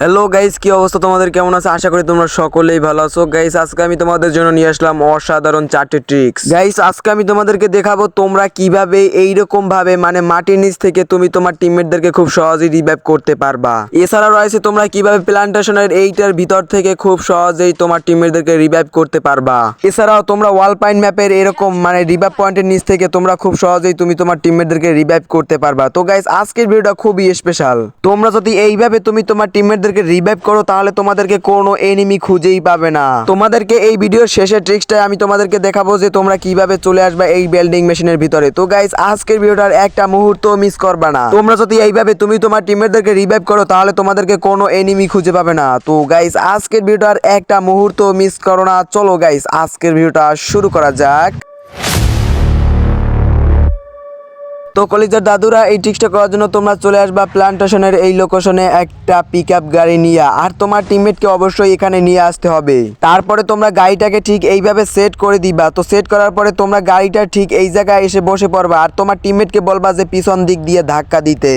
Hello guys কি অবস্থা তোমাদের? কেমন আছে? আশা করি তোমরা সকলেই ভালো আছো। গাইস আজকে আমি তোমাদের জন্য নিয়ে আসলাম অসাধারণ চারটে ট্রিক্স গাইস আজকে আমি তোমাদেরকে দেখাবো তোমরা কীভাবে এইরকম ভাবে মানে মাটির নিচ থেকে তুমি তোমার টিমমেটদেরকে খুব সহজেই রিভাইভ করতে পারবা। এছাড়াও রয়েছে তোমরা কীভাবে প্লান্টেশনের এইটার ভিতর থেকে খুব সহজেই তোমার টিমমেটদেরকে রিভাইভ করতে পারবা। এছাড়াও তোমরা ওয়াল পাইন ম্যাপের এরকম মানে রিভাইভ পয়েন্টের নিচ থেকে তোমরা খুব সহজেই তুমি তোমার টিমমেটদেরকে রিভাইভ করতে পারবা। তো গাইস আজকের ভিডিওটা খুবই স্পেশাল তোমরা যদি এইভাবে তুমি তোমার টিমমেটদেরকে রিভাইভ করো, তাহলে তোমাদেরকে কোনো এনিমি খুঁজেই পাবে না। তোমাদেরকে এই ভিডিওর শেষের ট্রিক্সটা আমি তোমাদেরকে দেখাবো যে তোমরা কীভাবে চলে আসবে এই বিল্ডিং মেশিনের ভিতরে। তো গাইস আজকের ভিডিওটার একটা মুহূর্ত মিস করবা না। তোমরা যদি এইভাবে তুমি তোমার টিমমেটদেরকে রিভাইভ করো, তাহলে তোমাদেরকে কোনো এনিমি খুঁজে পাবে না। তো গাইস আজকের ভিডিওটার একটা মুহূর্ত মিস করো না। চলো গাইস আজকের ভিডিওটা শুরু করা যাক। তো কলেজের দাদুরা, এই ট্রিক্সটা করার জন্য তোমরা চলে আসবা প্লান্টেশনের এই লোকেশনে একটা পিক গাড়ি নিয়ে। আর তোমার টিমমেটকে অবশ্যই এখানে নিয়ে আসতে হবে। তারপরে তোমরা গাড়িটাকে ঠিক এইভাবে সেট করে দিবা। তো সেট করার পরে তোমরা গাড়িটা ঠিক এই জায়গায় এসে বসে পড়বা। আর তোমার টিমমেটকে বলবা যে পিছন দিক দিয়ে ধাক্কা দিতে।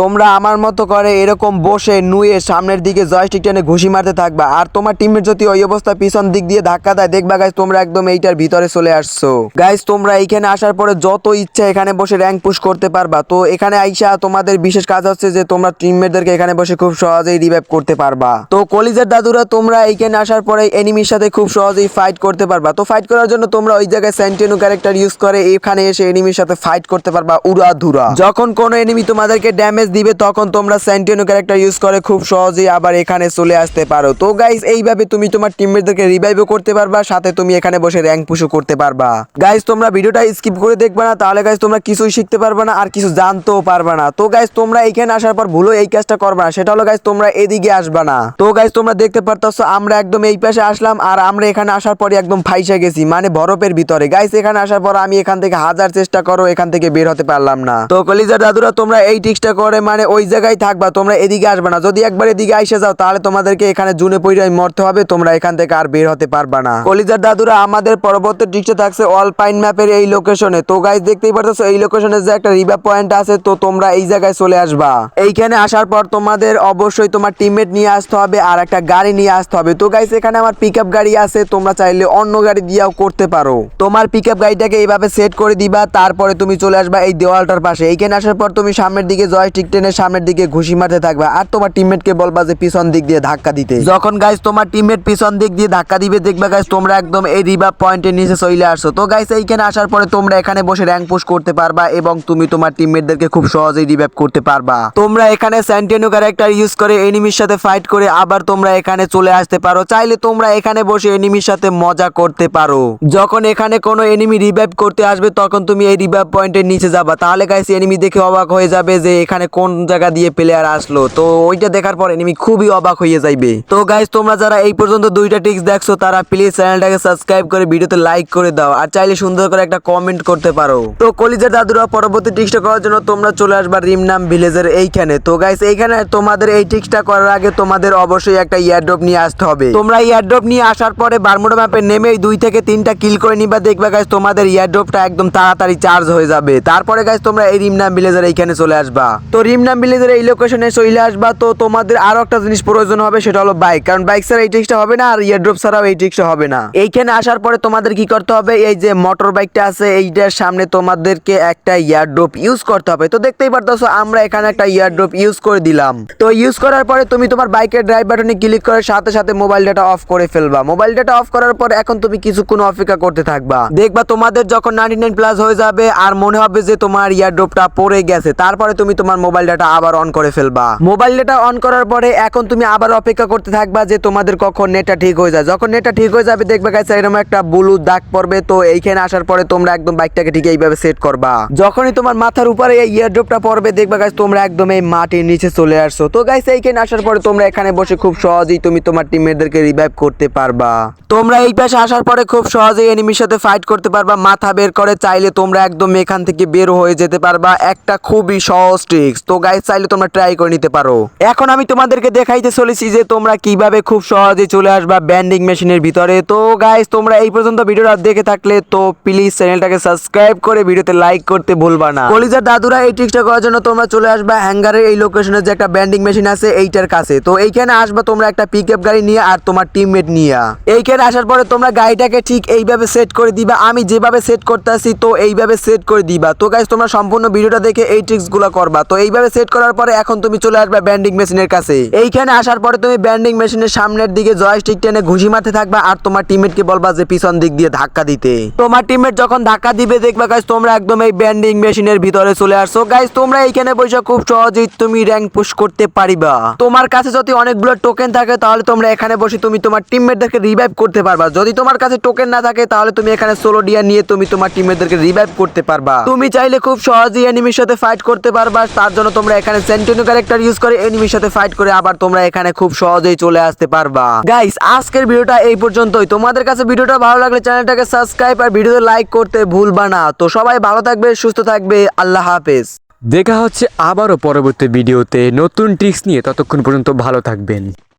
তোমরা আমার মতো করে এরকম বসে নুয়ে সামনের দিকে জয়স্টিক টেনে ঘুষি মারতে থাকবা। আর তোমার টিমের যদি ওই অবস্থা পিছন দিক দিয়ে ধাক্কা দেয়, দেখবা গাইস তোমরা একদম এইটার ভিতরে চলে আসছো। গাইস তোমরা এইখানে আসার পরে যত ইচ্ছা এখানে বসে র্যাঙ্ক পুশ করতে পারবা। তো এখানে আইসা তোমাদের বিশেষ কাজ হচ্ছে যে তোমরা টিমমেটদেরকে এখানে বসে খুব সহজেই রিভাইভ করতে পারবা। তো কলিজের দাদুরা, তোমরা এইখানে আসার পরে এনিমির সাথে খুব সহজেই ফাইট করতে পারবা। তো ফাইট করার জন্য তোমরা ওই জায়গায় সেন্টেনু ক্যারেক্টার ইউজ করে, এখানে এসে এনিমির সাথে ফাইট করতে পারবা উড়া ধুরা যখন কোনো এনিমি তোমাদেরকে ড্যামেজ দিবে, তখন তোমরা সেন্টেনু ক্যারেক্টার ইউজ করে খুব সহজেই আবার এখানে চলে আসতে পারো। তো গাইস এইভাবে তুমি তোমার টিমমেটদেরকে রিভাইভও করতে পারবা, সাথে তুমি এখানে বসে র্যাঙ্ক পুশও করতে পারবা। গাইস তোমরা ভিডিওটা স্কিপ করে দেখবা না, তাহলে গাইস তোমরা কিছুই শিখতে পারবা না আর কিছু জানতেও পারবা না। তো গাইস তোমরা এখানে আসার পর ভুলো এই কাজটা করবা না, সেটা হলো গাইস তোমরা এদিকে আসবা না। তো গাইস তোমরা দেখতে পারতাছো, আমরা একদম এই পাশে আসলাম আর আমরা এখানে আসার পরে একদম ফাইসা গেছি মানে বরফের ভিতরে। গাইস এখানে আসার পর আমি এখান থেকে হাজার চেষ্টা করো, এখান থেকে বের হতে পারলাম না। তো কলিজার দাদুরা, তোমরা এই টিক্সটা করে মানে ওই জায়গায় থাকবা, তোমরা এদিকে আসবে না। যদি একবার এদিকে আইসে যাও, তাহলে তোমাদেরকে এখানে জুনে পইরাই মরতে হবে, তোমরা এখান থেকে আর বের হতে পারবা না। কলিজার দাদুরা আমাদের পরবর্তী টিক্সটা থাকছে অল পাইন ম্যাপের এই লোকেশনে তো গাইস দেখতেই পারতেছো, এই লোকেশনে যে একটা রিভার পয়েন্ট আছে, তো তোমরা এই জায়গায় চলে আসবা। এইখানে আসার পর তোমাদের অবশ্যই তোমার টিমমেট নিয়ে আসতে হবে, আর একটা গাড়ি নিয়ে আসতে হবে। তো গাইস এখানে আমার পিক গাড়ি আছে, তোমরা চাইলে অন্য গাড়ি দিয়েও করতে পারো। তোমার পিক গাড়িটাকে এইভাবে সেট করে দিবা, তারপরে তুমি চলে আসবা এই দেওয়ালটার পাশে। এইখানে আসার পর তুমি সামনের দিকে জয়স্টিক টেনে সামনের দিকে ঘুষি মারতে থাকবা আর তোমার টিমমেটকে বলবা যে পিছন দিক দিয়ে ধাক্কা দিতে। যখন গাইস তোমার টিমমেট পিছন দিক দিয়ে ধাক্কা দিবে, দেখবা গাইস তোমরা একদম এই রিভার পয়েন্টের নিচে চলে আসছো। তো গাইস এইখানে আসার পরে তোমরা এখানে বসে র্যাঙ্ক পুশ করতে পারবা এবং তুমি তোমার টিমমেটদেরকে খুব সহজেই রিভাইভ করতে পারবা। তোমরা এখানে স্যান্টেনো ক্যারেক্টার ইউজ করে এনিমির সাথে ফাইট করে আবার তোমরা এখানে চলে আসতে পারো। চাইলে তোমরা এখানে বসে এনিমির সাথে মজা করতে পারো। যখন এখানে কোনো এনিমি রিভাইভ করতে আসবে, তখন তুমি এই রিভাইভ পয়েন্টের নিচে যাবা। তাহলে গাইস এনিমি দেখে অবাক হয়ে যাবে যে এখানে কোন জায়গা দিয়ে প্লেয়ার আসলো, তো ওইটা দেখার পর এনিমি খুবই অবাক হয়ে যাইবে। তো গাইস তোমরা যারা এই পর্যন্ত দুইটা টিক্স দেখছ, তারা প্লিজ চ্যানেলটাকে সাবস্ক্রাইব করে ভিডিওতে লাইক করে দাও, আর চাইলে সুন্দর করে একটা কমেন্ট করতে পারো। তো কলিজার দাদুরা, পরবর্তী টিক্সটা করার জন্য তোমরা চলে আসবা রিমনাম ভিলেজের এইখানে। তো গাইস এইখানে তোমাদের এই টিক্সটা করার আগে তোমাদের অবশ্যই একটা ইয়ারড্রপ নিয়ে আসতে হবে। তোমরা ইয়ারড্রপ নিয়ে আসার পরে বারমুডা ম্যাপে নেমেই দুই থেকে তিনটা কিল করে নিবা, দেখবা গাইস তোমাদের ইয়ারড্রপটা একদম তাড়াতাড়ি চার্জ হয়ে যাবে। তারপরে গাইস তোমরা এই রিমনাম ভিলেজের এইখানে চলে আসবা। তো রিমনাম ভিলেজের এই লোকেশনে চলে আসবা, তো তোমাদের আরও একটা জিনিস প্রয়োজন হবে, সেটা হলো বাইক কারণ বাইক ছাড়া এই টিক্সটা হবে না, আর ইয়ারড্রপ ছাড়াও এই টিক্সটা হবে না। এইখানে আসার পরে তোমাদের কি করতে হবে, এই যে মোটর বাইকটা আছে, এইটার সামনে তোমাদেরকে একটা ইয়ারড্রপ ইউজ করতে হবে। তো দেখতেই পারতেছো, আমরা এখানে একটা ইয়ারড্রপ ইউজ করে দিলাম। তো ইউজ করার পরে তুমি তোমার বাইকের ড্রাইভ বাটনে ক্লিক করে সাথে সাথে মোবাইল ডাটা অফ করে ফেলবা। মোবাইল ডাটা অফ করার পর এখন তুমি কিছুক্ষণ অপেক্ষা করতে থাকবা। দেখবা তোমাদের যখন নাইনটি নাইন প্লাস হয়ে যাবে, আর মনে হবে যে তোমার ইয়ারড্রপটা পড়ে গেছে। তারপরে তুমি তোমার মোবাইল ডাটা আবার অন করে ফেলবা। মোবাইল ডাটা অন করার পরে এখন তুমি আবার অপেক্ষা করতে থাকবা যে তোমাদের কখন নেটটা ঠিক হয়ে যায়। যখন নেটটা ঠিক হয়ে যাবে, দেখবে গাইছে এরকম একটা ব্লু দাগ পড়বে। তো এইখানে আসার পরে তোমরা একদম বাইকটাকে ঠিক এইভাবে সেট করবা। যখনই তোমার মাথার উপরে এই ইয়ারড্রপটা পড়বে, দেখবে গাইস তোমরা একদম এই মাটির নিচে চলে আসছো। তো গাইস এইখানে আসার পরে তোমরা এখানে বসে খুব সহজেই তুমি তোমার টিমমেটদেরকে রিভাইভ করতে পারবা। তোমরা এই পাশে আসার পরে খুব সহজেই এনিমির সাথে ফাইট করতে পারবা। মাথা বের করে চাইলে তোমরা একদম এখান থেকে বের হয়ে যেতে পারবা। একটা খুবই সহজ ট্রিক্স তো গাইস চাইলে তোমরা ট্রাই করে নিতে পারো। এখন আমি তোমাদেরকে দেখাইতে চলেছি যে তোমরা কীভাবে খুব সহজে চলে আসবা ব্যান্ডিং মেশিনের ভিতরে। তো গাইস তোমরা এই পর্যন্ত ভিডিওটা দেখে থাকলে তো প্লিজ চ্যানেলটাকে সাবস্ক্রাইব করে ভিডিওতে লাইক করতে ভুলবা না। কলিজার দাদুরা এই ট্রিক্সটা করার জন্য তোমরা চলে আসবা হ্যাঙ্গারের এই লোকেশনে যে একটা ব্যান্ডিং মেশিন আছে, এইটার কাছে। তো এইখানে আসবা তোমরা একটা পিক গাড়ি নিয়ে আর তোমার টিমমেট নিয়ে। এইখানে আসার পরে তোমরা গাড়িটাকে ঠিক এইভাবে সেট করে দিবা। আমি যেভাবে সেট করতে আসি তো এইভাবে সেট করে দিবা। তো গাইস তোমরা সম্পূর্ণ ভিডিওটা দেখে এই ট্রিক্সগুলো করবা। তো এইভাবে সেট করার পরে এখন তুমি চলে আসবে ব্যান্ডিং মেশিনের কাছে। এইখানে আসার পরে তুমি ব্যান্ডিং মেশিনের সামনের দিকে জয়স্টিক টেনে ঘুষি মারতে থাকবা আর তোমার টিমমেটকে বলবা যে পিছন দিক দিয়ে ধাক্কা দিতে। তোমার টিমমেট যখন ধাক্কা দিবে, দেখবা গাইস তোমরা একদম এই ব্যান্ডিং মেশিনের ভিতরে চলে আসছো। গাইস তোমরা এইখানে বসে খুব সহজেই তুমি র্যাঙ্ক পুশ করতে পারিবা। তোমার কাছে যদি অনেকগুলো টোকেন থাকে, তাহলে তোমরা এখানে বসে তুমি তোমার টিমমেটদেরকে রিভাইভ করতে পারবা। যদি তোমার কাছে টোকেন না থাকে, তাহলে তুমি এখানে সোলো ডিয়া নিয়ে তুমি তোমার টিমমেটদেরকে রিভাইভ করতে পারবা। তুমি চাইলে খুব সহজেই এনিমির সাথে ফাইট করতে পারবা। তার জন্য তোমরা এখানে সেন্টিনো ক্যারেক্টার ইউজ করে এনিমির সাথে ফাইট করে আবার তোমরা এখানে খুব সহজেই চলে আসতে পারবা। গাইস আজকের ভিডিওটা এই পর্যন্তই। তোমাদের কাছে ভিডিওটা ভালো লাগলে চ্যানেলটাকে সাবস্ক্রাইব আর ভিডিওতে লাইক করতে ভুলবা না। তো সবাই ভালো থাকবে, সুস্থ থাকবে। আল্লাহ হাফেজ। দেখা হচ্ছে আবারও পরবর্তী ভিডিওতে। নতুন ট্রিক্স নিয়ে ততক্ষণ পর্যন্ত ভালো থাকবেন।